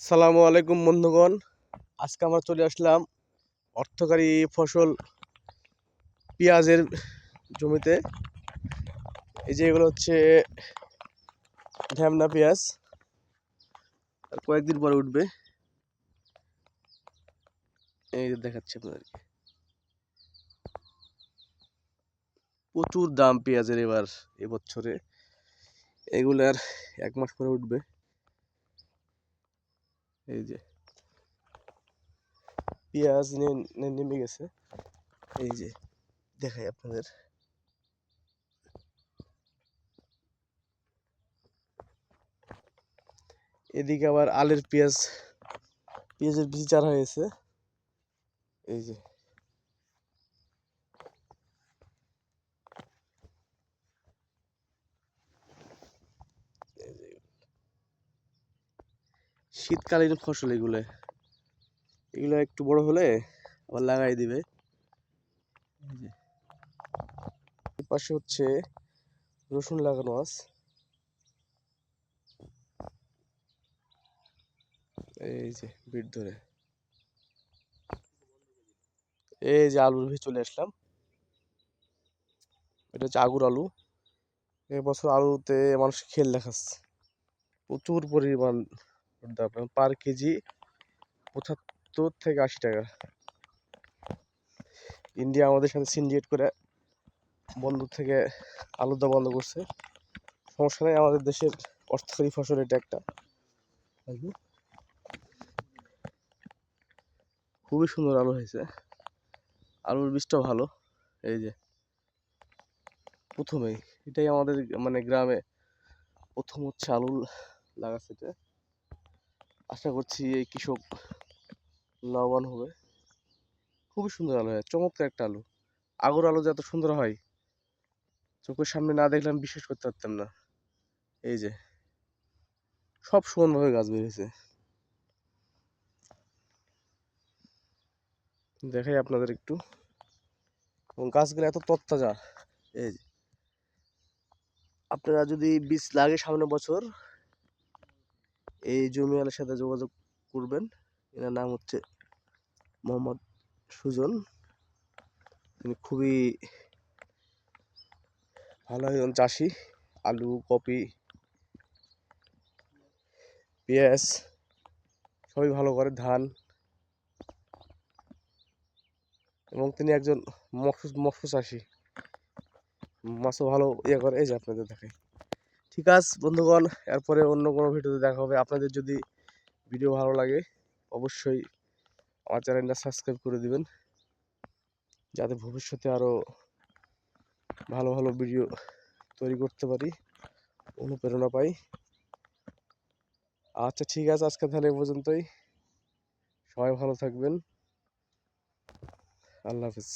আসসালামু আলাইকুম বন্ধুগণ। আজকে আমরা চলে আসলাম অর্থকারী ফসল পেঁয়াজের জমিতে। এই যে এগুলো হচ্ছে ঢ্যামনা পেঁয়াজ। কয়েকদিন পরে উঠবে। এই দেখাচ্ছি আপনাদেরকে। প্রচুর দাম পেঁয়াজের এবার এবছরে। এগুলার এক মাস পরে উঠবে। এই যে। পেঁয়াজ নেমে গেছে। এই যে, দেখাই আপনাদের। এদিকে আবার আলের পেঁয়াজ, পেঁয়াজের বীজ চারা হয়েছে এই যে। শীতকালীন ফসল এগুলো। এগুলো একটু বড় হলে আবার লাগাই দিবে। পাশে হচ্ছে রসুন লাগানো আছে। এই যে বিট ধরে। এই যে আলুর ভিতরে চলে আসলাম। এটা হচ্ছে আগুর আলু। এবছর আলুতে মানুষ খেল দেখাচ্ছে। প্রচুর পরিমাণ দাম পার কেজি পঁচাত্তর থেকে আশি টাকা। ইন্ডিয়া আমাদের সাথে সিন্ডিকেট করে বন্ধ থেকে আলু দেওয়া বন্ধ করছে। সমস্যা নেই আমাদের দেশের অর্থকরী ফসল এটা একটা। খুবই সুন্দর আলু হয়েছে। আলুর বীজটা ভালো এই যে। প্রথমেই এটাই আমাদের মানে গ্রামে প্রথম হচ্ছে আলু লাগাচ্ছে আশা করছি এই কৃষক লাভবান হবে। খুবই সুন্দর আলু, হয়, চমৎকার একটা আলু। আগর আলু যে এত সুন্দর হয়, চোখের সামনে না দেখলে আমি বিশ্বাস করতে পারতাম না। এই যে, সব সমানভাবে গাছ বেরিয়েছে দেখাই আপনাদের একটু। গাছগুলো এত তত্তাজা এই আপনারা যদি বীজ লাগে সামনে বছর এই জমিওয়ালার সাথে যোগাযোগ করবেন। এনার নাম হচ্ছে মোহাম্মদ সুজন। তিনি খুবই ভালো একজন চাষি। আলু, কপি, পেঁয়াজ সবই ভালো করে ধান। এবং তিনি একজন মৎস্য মৎস্য চাষি। মাছও ভালো ইয়ে করে। এই যে আপনাদের দেখাই। ঠিক আছে, বন্ধুগণ, এরপরে অন্য কোনো ভিডিওতে দেখা হবে। আপনাদের যদি ভিডিও ভালো লাগে, অবশ্যই আমার চ্যানেলটা সাবস্ক্রাইব করে দিবেন। যাতে ভবিষ্যতে আরও ভালো ভালো ভিডিও তৈরি করতে পারি, অনুপ্রেরণা পাই। আচ্ছা ঠিক আছে আজকে তাহলে এ পর্যন্তই। সবাই ভালো থাকবেন। আল্লাহ হাফিজ।